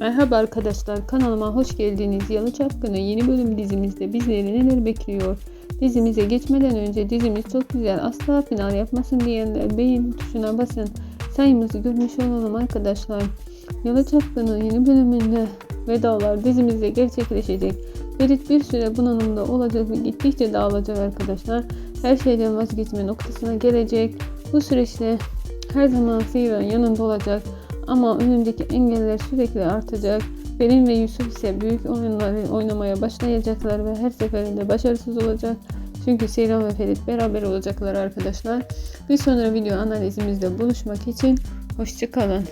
Merhaba arkadaşlar kanalıma hoş geldiniz. Yalı Çapkını yeni bölüm dizimizde bizleri neler bekliyor? Dizimize geçmeden önce dizimiz çok güzel asla final yapmasın diyenler beğen tuşuna basın. Sayımızı görmüş olalım arkadaşlar. Yalı Çapkını yeni bölümünde vedalar dizimizde gerçekleşecek. Ferit bir süre bunalımda olacak ve gittikçe dağılacak arkadaşlar. Her şeyden vazgeçme noktasına gelecek. Bu süreçte her zaman Seyran yanında olacak. Ama önündeki engeller sürekli artacak. Pelin ve Yusuf ise büyük oyunları oynamaya başlayacaklar ve her seferinde başarısız olacak. Çünkü Seyran ve Ferit beraber olacaklar arkadaşlar. Bir sonra video analizimizde buluşmak için hoşçakalın.